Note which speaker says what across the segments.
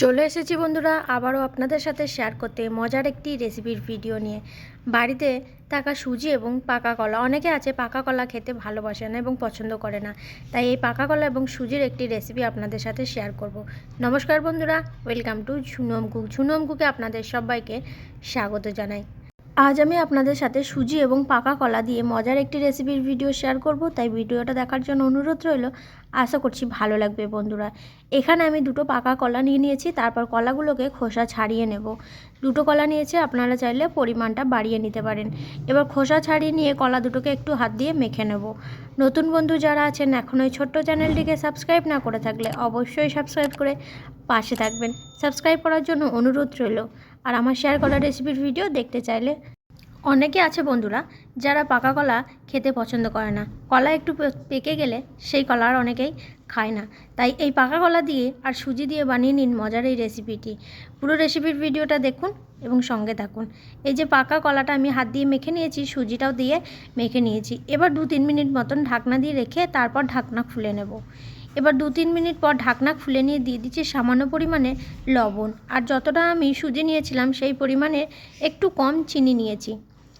Speaker 1: চলে এসেছি বন্ধুরা, আবারও আপনাদের সাথে শেয়ার করতে মজার একটি রেসিপির ভিডিও নিয়ে। বাড়িতে থাকা সুজি এবং পাকা কলা, অনেকে আছে পাকা কলা খেতে ভালোবাসে না এবং পছন্দ করে না। তাই এই পাকা কলা এবং সুজির একটি রেসিপি আপনাদের সাথে শেয়ার করব। নমস্কার বন্ধুরা welcome to Jhunum cook Jhunum কুকে আপনাদের সবাইকে স্বাগত জানাই। আজ আমি আপনাদের সাথে সুজি এবং পাকা কলা দিয়ে মজার একটি রেসিপির ভিডিও শেয়ার করব, তাই ভিডিওটা দেখার জন্য অনুরোধ রইল। আশা করছি ভালো লাগবে বন্ধুরা। এখানে আমি দুটো পাকা কলা নিয়ে নিয়েছি, তারপর কলাগুলোকে খোসা ছাড়িয়ে নেব। দুটো কলা নিয়েছি, আপনারা চাইলে পরিমাণটা বাড়িয়ে নিতে পারেন। এবার খোসা ছাড়িয়ে নিয়ে কলা দুটোকে একটু হাত দিয়ে মেখে নেব। নতুন বন্ধু যারা আছেন, এখন ওই ছোট্ট চ্যানেলটিকে সাবস্ক্রাইব না করে থাকলে অবশ্যই সাবস্ক্রাইব করে পাশে থাকবেন। সাবস্ক্রাইব করার জন্য অনুরোধ রইল। আর আমার শেয়ার করা রেসিপির ভিডিও দেখতে চাইলে। অনেকে আছে বন্ধুরা, যারা পাকা কলা খেতে পছন্দ করে না। কলা একটু পেকে গেলে সেই কলা আর অনেকেই খায় না। তাই এই পাকা কলা দিয়ে আর সুজি দিয়ে বানিয়ে নিন মজার এই রেসিপিটি পুরো রেসিপির ভিডিওটা দেখুন এবং সঙ্গে থাকুন। এই যে পাকা কলাটা আমি হাত দিয়ে মেখে নিয়েছি, সুজিটাও দিয়ে মেখে নিয়েছি। এবার দু তিন মিনিট মতন ঢাকনা দিয়ে রেখে তারপর ঢাকনা খুলে নেব। এবার দু তিন মিনিট পর ঢাকনা খুলে নিয়ে দিয়ে দিচ্ছি সামান্য পরিমাণে লবণ। আর যতটা আমি সুজি নিয়েছিলাম, সেই পরিমাণে একটু কম চিনি নিয়েছি।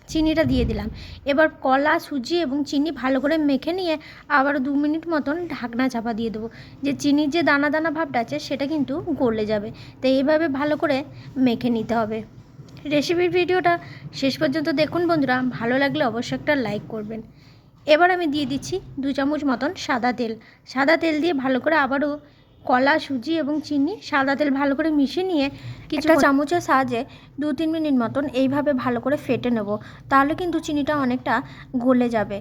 Speaker 1: চিনিটা দিয়ে দিলাম। এবার কলা, সুজি এবং চিনি ভালো করে মেখে নিয়ে আবার দু মিনিট মতন ঢাকনা চাপা দিয়ে দেবো। যে চিনির যে দানা দানা ভাবটা আছে, সেটা কিন্তু গলে যাবে। তো এইভাবে ভালো করে মেখে নিতে হবে। রেসিপির ভিডিওটা শেষ পর্যন্ত দেখুন বন্ধুরা। ভালো লাগলে অবশ্যই একটা লাইক করবেন। এবার আমি দিয়ে দিচ্ছি দু চামচ মতন সাদা তেল। সাদা তেল দিয়ে ভালো করে আবারও কলা সুজি এবং চিনি সাদা তেল ভালো করে মিশিয়ে নিয়ে কিছুটা চামচের সাহায্যে দু তিন মিনিট মতন এইভাবে ভালো করে ফেটে নেব। তাহলে কিন্তু চিনিটা অনেকটা গলে যাবে।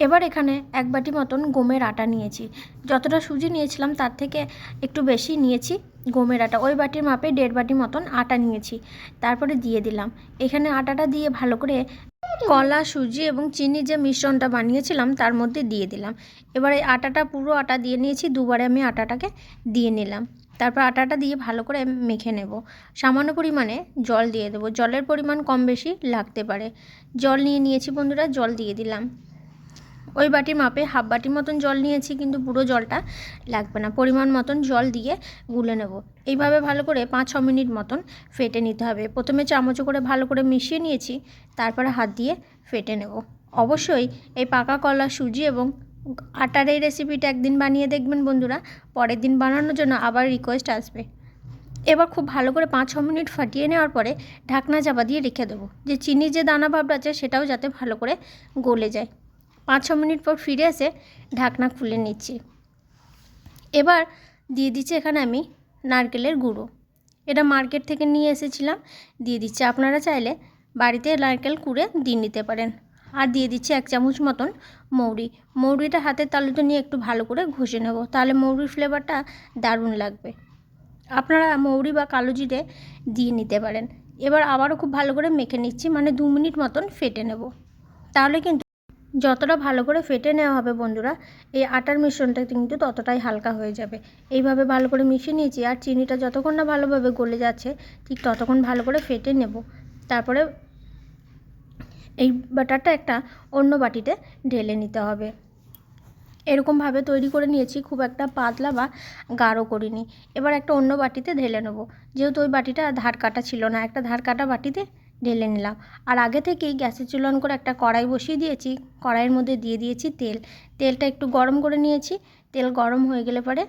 Speaker 1: এবার এখানে এক বাটি মতন গমের আটা নিয়েছি। যতটা সুজি নিয়েছিলাম তার থেকে একটু বেশি নিয়েছি। গমের আটা। ওই বাটির মাপে দেড় বাটি মতন আটা নিয়েছি। তারপরে দিয়ে দিলাম। এখানে আটাটা দিয়ে ভালো করে কলা, সুজি এবং চিনি যে মিশ্রণটা বানিয়েছিলাম, তার মধ্যে দিয়ে দিলাম। এবারে আটাটা, পুরো আটা দিয়ে নিয়েছি। দুবারে আমি আটাটাকে দিয়ে নিলাম। তারপর আটাটা দিয়ে ভালো করে মেখে নেব। সামান্য পরিমাণে জল দিয়ে দেবো। জলের পরিমাণ কম বেশি লাগতে পারে। জল নিয়ে নিয়েছি বন্ধুরা, জল দিয়ে দিলাম। ওই বাটির মাপে হাফ বাটির মতন জল নিয়েছি, কিন্তু পুরো জলটা লাগবে না। পরিমাণ মতন জল দিয়ে গুলে নেব। এইভাবে ভালো করে পাঁচ ছ মিনিট মতন ফেটে নিতে হবে। প্রথমে চামচ করে ভালো করে মিশিয়ে নিয়েছি, তারপরে হাত দিয়ে ফেটে নেব। অবশ্যই এই পাকা কলা, সুজি এবং আটার এই রেসিপিটা একদিন বানিয়ে দেখবেন বন্ধুরা। পরের দিন বানানোর জন্য আবার রিকোয়েস্ট আসবে। এবার খুব ভালো করে পাঁচ ছ মিনিট ফাটিয়ে নেওয়ার পরে ঢাকনা চাপা দিয়ে রেখে দেবো। যে চিনির যে দানা ভাবটা আছে, সেটাও যাতে ভালো করে গলে যায়। পাঁচ ছ মিনিট পর ফিরে এসে ঢাকনা খুলে নিচ্ছি। এবার দিয়ে দিচ্ছি এখানে আমি নারকেলের গুঁড়ো। এটা মার্কেট থেকে নিয়ে এসেছিলাম, দিয়ে দিচ্ছি। আপনারা চাইলে বাড়িতে নারকেল কুড়ে দিয়ে নিতে পারেন। আর দিয়ে দিচ্ছি এক চামচ মতন মৌরি। মৌরিটা হাতের তালুতে নিয়ে একটু ভালো করে ঘষে নেব, তাহলে মৌরির ফ্লেভারটা দারুণ লাগবে। আপনারা মৌরি বা কালো জিরে দিয়ে নিতে পারেন। এবার আবারও খুব ভালো করে মেখে নিচ্ছি মানে দু মিনিট মতন ফেটে নেব। তাহলে কিন্তু যতটা ভালো করে ফেটে নেওয়া হবে বন্ধুরা, এই আটার মিশ্রণটা কিন্তু ততটাই হালকা হয়ে যাবে। এইভাবে ভালো করে মিশিয়ে নিয়েছি, আর চিনিটা যতক্ষণ না ভালোভাবে গলে যাচ্ছে, ঠিক ততক্ষণ ভালো করে ফেটে নেব। তারপরে এই বাটারটা একটা অন্য বাটিতে ঢেলে নিতে হবে। এরকমভাবে তৈরি করে নিয়েছি, খুব একটা পাতলা বা গাঢ় করিনি। এবার একটা অন্য বাটিতে ঢেলে নেব। যেহেতু ওই বাটিটা ধার কাটা ছিল না, একটা ধার কাটা বাটিতে ঢেলে নিলাম। আর আগে থেকেই গ্যাসের চুলন করে একটা কড়াই বসিয়ে দিয়েছি। কড়াইয়ের মধ্যে দিয়ে দিয়েছি তেল। তেলটা একটু গরম করে নিয়েছি। তেল গরম হয়ে গেলে পরে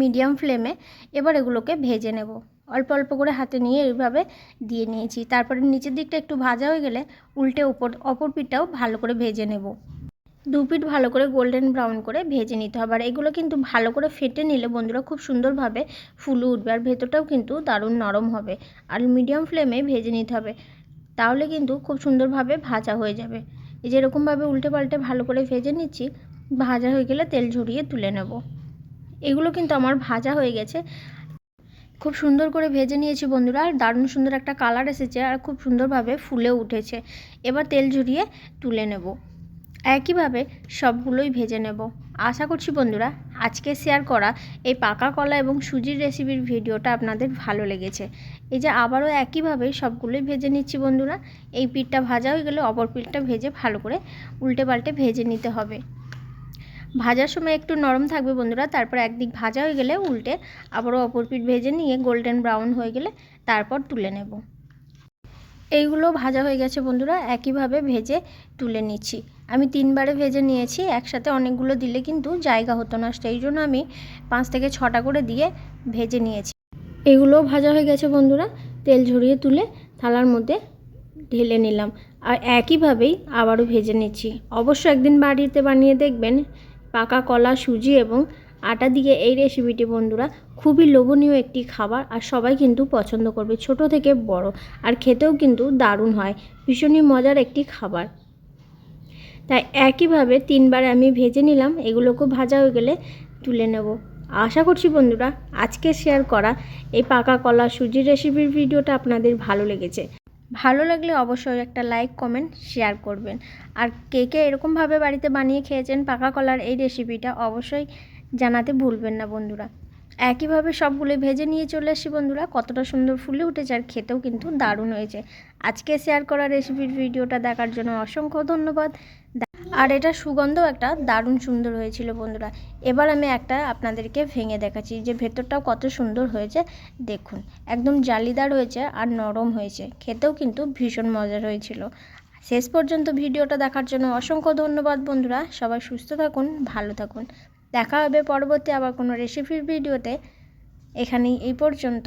Speaker 1: মিডিয়াম ফ্লেমে এবার এগুলোকে ভেজে নেব। অল্প অল্প করে হাতে নিয়ে এইভাবে দিয়ে নিয়েছি। তারপরে নিচের দিকটা একটু ভাজা হয়ে গেলে উল্টে উপর অপর পিঠটাও ভালো করে ভেজে নেব। দু পিঠ ভালো করে গোল্ডেন ব্রাউন করে ভেজে নিতে হবে। আর এগুলো কিন্তু ভালো করে ফেটে নিলে বন্ধুরা খুব সুন্দরভাবে ফুলে উঠবে। আর ভেতরটাও কিন্তু দারুণ নরম হবে। আর মিডিয়াম ফ্লেমে ভেজে নিতে হবে। তাহলে কিন্তু খুব সুন্দরভাবে ভাজা হয়ে যাবে। যেরকমভাবে উল্টে পাল্টে ভালো করে ভেজে নিচ্ছি, ভাজা হয়ে গেলে তেল ঝরিয়ে তুলে নেব। এগুলো কিন্তু আমার ভাজা হয়ে গেছে। খুব সুন্দর করে ভেজে নিয়েছি বন্ধুরা, আর দারুণ সুন্দর একটা কালার এসেছে আর খুব সুন্দরভাবে ফুলে উঠেছে। এবার তেল ঝরিয়ে তুলে নেব। একইভাবে সবগুলোই ভেজে নেব। আশা করছি বন্ধুরা, আজকে শেয়ার করা এই পাকা কলা এবং সুজির রেসিপির ভিডিওটা আপনাদের ভালো লেগেছে। এই যে আবারও একইভাবে সবগুলোই ভেজে নিচ্ছি বন্ধুরা, এই পিঠটা ভাজা হয়ে গেলে অপর পিঠটা ভেজে ভালো করে উল্টে পাল্টে ভেজে নিতে হবে। ভাজার সময় একটু নরম থাকবে বন্ধুরা, তারপর একদিক ভাজা হয়ে গেলে উল্টে আবারও অপর পিঠ ভেজে নিয়ে গোল্ডেন ব্রাউন হয়ে গেলে তারপর তুলে নেব। এইগুলো ভাজা হয়ে গেছে বন্ধুরা, একইভাবে ভেজে তুলে নিচ্ছি। আমি তিনবারে ভেজে নিয়েছি, একসাথে অনেকগুলো দিলে কিন্তু জায়গা হতো না, সেই জন্য আমি পাঁচ থেকে ছটা করে দিয়ে ভেজে নিয়েছি। এগুলোও ভাজা হয়ে গেছে বন্ধুরা, তেল ঝরিয়ে তুলে থালার মধ্যে ঢেলে নিলাম। আর একইভাবেই আবারও ভেজে নিচ্ছি। অবশ্য একদিন বাড়িতে বানিয়ে দেখবেন, পাকা কলা, সুজি এবং আটা দিয়ে এই রেসিপিটি বন্ধুরা খুবই লোভনীয় একটি খাবার আর সবাই কিন্তু পছন্দ করবে ছোট থেকে বড় আর খেতেও কিন্তু দারুণ হয়, ভীষণই মজার একটি খাবার। তাই একইভাবে তিনবার আমি ভেজে নিলাম এগুলোকেও ভাজা হয়ে গেলে তুলে নেব। আশা করছি বন্ধুরা আজকে শেয়ার করা এই পাকা কলা সুজির রেসিপির ভিডিওটা আপনাদের ভালো লেগেছে। ভালো লাগলে অবশ্যই একটা লাইক কমেন্ট শেয়ার করবেন। আর কে কে এরকমভাবে বাড়িতে বানিয়ে খেয়েছেন পাকা কলার এই রেসিপিটা অবশ্যই জানাতে ভুলবেন না বন্ধুরা। একইভাবে সবগুলো ভেজে নিয়ে চলে আসি বন্ধুরা। কতটা সুন্দর ফুলে উঠেছে আর খেতেও কিন্তু দারুণ হয়েছে। আজকে শেয়ার করা রেসিপির ভিডিওটা দেখার জন্য অসংখ্য ধন্যবাদ। আর এটা সুগন্ধও একটা দারুণ সুন্দর হয়েছিল বন্ধুরা। এবার আমি একটা আপনাদেরকে ভেঙে দেখাচ্ছি। যে ভেতরটাও কত সুন্দর হয়েছে, দেখুন। একদম জালিদার হয়েছে আর নরম হয়েছে। খেতেও কিন্তু ভীষণ মজার হয়েছিল। শেষ পর্যন্ত ভিডিওটা দেখার জন্য অসংখ্য ধন্যবাদ বন্ধুরা। সবাই সুস্থ থাকুন, ভালো থাকুন। দেখা হবে পরবর্তী আবার কোনো রেসিপির ভিডিওতে এখানেই এই পর্যন্ত।